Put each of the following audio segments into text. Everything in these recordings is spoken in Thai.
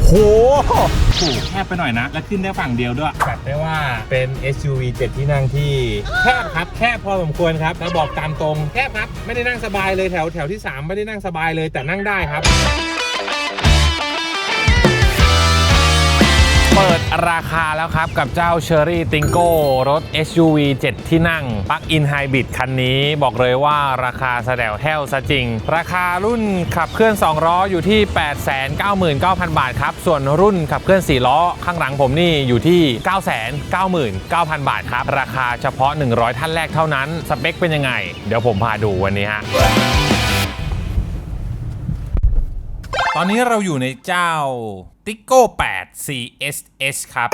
อ้โหถูกแคบไปหน่อยนะ แล้วขึ้นได้ฝั่งเดียวด้วยจัดได้ว่าเป็น SUV 7 ที่นั่งที่แคบครับแคบพอสมควรครับแล้วบอกตามตรงแคบครับ ไม่ได้นั่งสบายเลยแถวแถวที่ 3 ไม่ได้นั่งสบายเลยแต่นั่งได้ครับ ดราคาแล้วครับ กับเจ้า Cherry Tingo รถ SUV 7 ที่นั่ง Plug-in Hybrid คันนี้ บอกเลยว่าราคาแสดวแห้วซะจริง ราคารุ่นขับเคลื่อน 2 ล้ออยู่ที่ 899,000 บาทครับ ส่วนรุ่นขับเคลื่อน 4 ล้อ ข้างหลังผมนี่อยู่ที่ 999,000 บาทครับ ราคาเฉพาะ 100 ท่านแรกเท่านั้น สเปคเป็นยังไง เดี๋ยวผมพาดูวันนี้ฮะตอนนี้เราอยู่ในเจ้า ติโก้8 CSS ครับ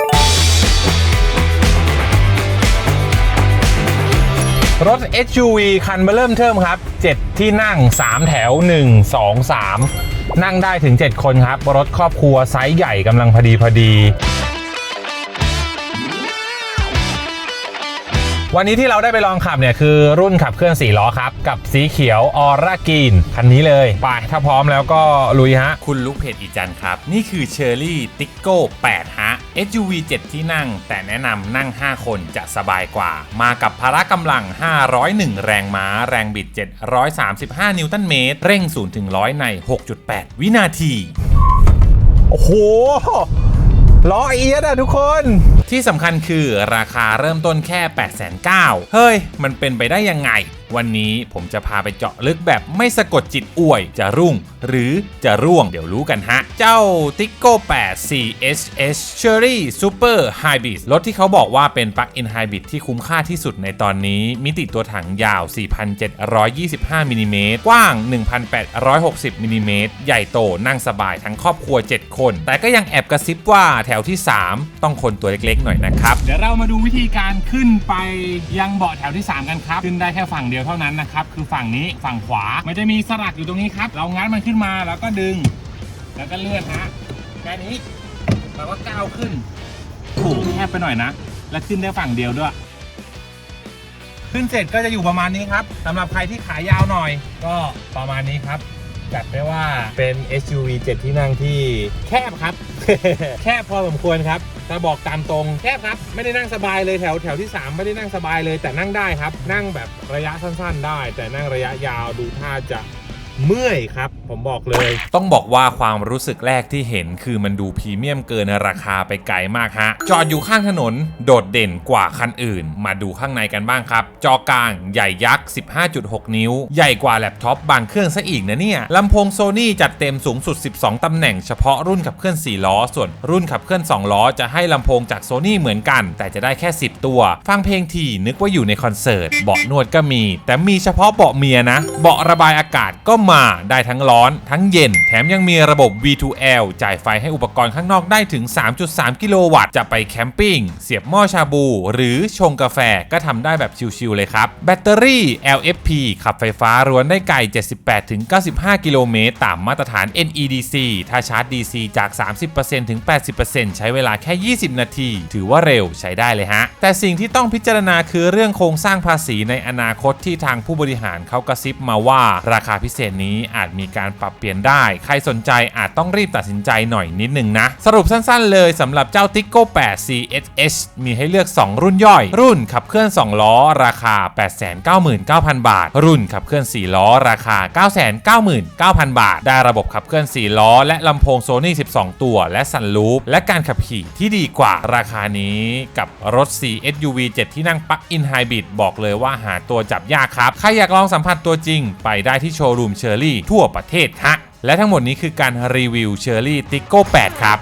รถ SUV คันมาเริ่มเทิมครับ 7 ที่นั่ง 3 แถว 1 2 3 นั่งได้ถึง 7 คนครับ รถครอบครัวไซส์ใหญ่กำลังพอดีพอดี วันนี้ที่เราได้ไปลองขับเนี่ยคือรุ่นขับเคลื่อน4ล้อครับ กับสีเขียวออร่ากีนคันนี้เลยไปถ้าพร้อมแล้วก็ลุยฮะ คุณลูกเพจอีจันครับ นี่คือ Cherry t i c o 8ฮะ SUV 7 ที่นั่ง แต่แนะนำนั่ง 5 คนจะสบายกว่า มากับพละกำลัง 501 แรงม้า แรงบิด 735 นิวตันเมตร เร่ง0ถึง100 ใน 6.8 วินาที โอ้โหล้อเอียดอะทุกคน ที่สำคัญคือราคาเริ่มต้นแค่ 8 9 0 0 0เฮ้ย มันเป็นไปได้ยังไง วันนี้ผมจะพาไปเจาะลึกแบบไม่สะกดจิตอวย จะรุ่ง หรือจะร่วงเดี๋ยวรู้กันฮะ เจ้า t i c o 8 CHS Cherry Super Hybrid รถที่เขาบอกว่าเป็น Plug-in Hybrid ที่คุ้มค่าที่สุดในตอนนี้ มิติตัวถังยาว 4,725มิลลิเมตรกว้าง 1,860มิลลิเมตรใหญ่โตนั่งสบายทั้งครอบครัว 7 คน แต่ก็ยังแอบกระซิบว่าแถวที่ 3 ต้องคนตัวเล็กๆหน่อยนะครับ เดี๋ยวเรามาดูวิธีการขึ้นไปยังเบาะแถวที่ 3 กันครับ ขึ้นได้แค่ฝั่งเดียวเท่านั้นนะครับ คือฝั่งนี้ฝั่งขวา มันจะมีสลักอยู่ตรงนี้ครับ เรางัดมันขึ้นมาแล้วก็ดึง แล้วก็เลื่อนฮะแค่นี้เราก็ก้าวขึ้นถูกแคบไปหน่อยนะ แล้วขึ้นได้ฝั่งเดียวด้วย ขึ้นเสร็จก็จะอยู่ประมาณนี้ครับสำหรับใครที่ขายาวหน่อย ก็ประมาณนี้ครับ จัดได้ว่าเป็น SUV 7 ที่นั่งที่แคบครับ แคบพอสมควรครับถ้าบอกตามตรงแคบครับ ไม่ได้นั่งสบายเลยแถวแถวที่ 3 ไม่ได้นั่งสบายเลยแต่นั่งได้ครับ นั่งแบบระยะสั้น ๆ ได้ แต่นั่งระยะยาวดูท่าจะ เมื่อยครับ ผมบอกเลย ต้องบอกว่าความรู้สึกแรกที่เห็นคือมันดูพรีเมียมเกินราคาไปไกลมากฮะ จอดอยู่ข้างถนนโดดเด่นกว่าคันอื่น มาดูข้างในกันบ้างครับ จอกลางใหญ่ยักษ์ 15.6 นิ้ว ใหญ่กว่าแล็ปท็อปบางเครื่องซะอีกนะเนี่ยลำโพงโซนี่จัดเต็มสูงสุด 12 ตำแหน่งเฉพาะรุ่นขับเคลื่อน 4 ล้อ ส่วนรุ่นขับเคลื่อน 2 ล้อ จะให้ลำโพงจากโซนี่เหมือนกัน แต่จะได้แค่ 10 ตัว ฟังเพลงทีนึกว่าอยู่ในคอนเสิร์ตเบาะนวดก็มี แต่มีเฉพาะเบาะเมียนะ เบาะระบายอากาศก็มาได้ทั้งร้อน ทั้งเย็น แถมยังมีระบบ V2L จ่ายไฟให้อุปกรณ์ข้างนอกได้ถึง 3.3 กิโลวัตต์ จะไปแคมปิ้ง เสียบหม้อชาบู หรือชงกาแฟก็ทำได้แบบชิลๆเลยครับ แบตเตอรี่ LFP ขับไฟฟ้ารวนได้ไกล 78-95 กิโลเมตร ตามมาตรฐาน NEDC ถ้าชาร์จ DC จาก 30%ถึง 80%ใช้เวลาแค่ 20 นาที ถือว่าเร็วใช้ได้เลยฮะ แต่สิ่งที่ต้องพิจารณาคือเรื่องโครงสร้างภาษีในอนาคตที่ทางผู้บริหารเขากระซิบมาว่าราคาพิเศษนี้อาจมีการปรับเปลี่ยนได้ ใครสนใจอาจต้องรีบตัดสินใจหน่อยนิดนึงนะ สรุปสั้นๆเลยสำหรับเจ้า t i c o 8 CHS มีให้เลือก 2 รุ่นย่อย รุ่นขับเคลื่อน 2 ล้อ ราคา 899,000 บาท รุ่นขับเคลื่อน 4 ล้อ ราคา 999,000 บาท ได้ระบบขับเคลื่อน 4 ล้อ และลำโพงโซนี่12 ตัว และสันลูปและการขับขี่ที่ดีกว่าราคานี้กับรถ4 SUV 7 ที่นั่งปลั๊กอินไฮบริดบอกเลยว่าหาตัวจับยากครับ ใครอยากลองสัมผัสตัวจริง ไปได้ที่โชว์รูมเชอรี่ทั่วประเทศฮะและทั้งหมดนี้คือการรีวิวเชอรี่ติโก้8ครับ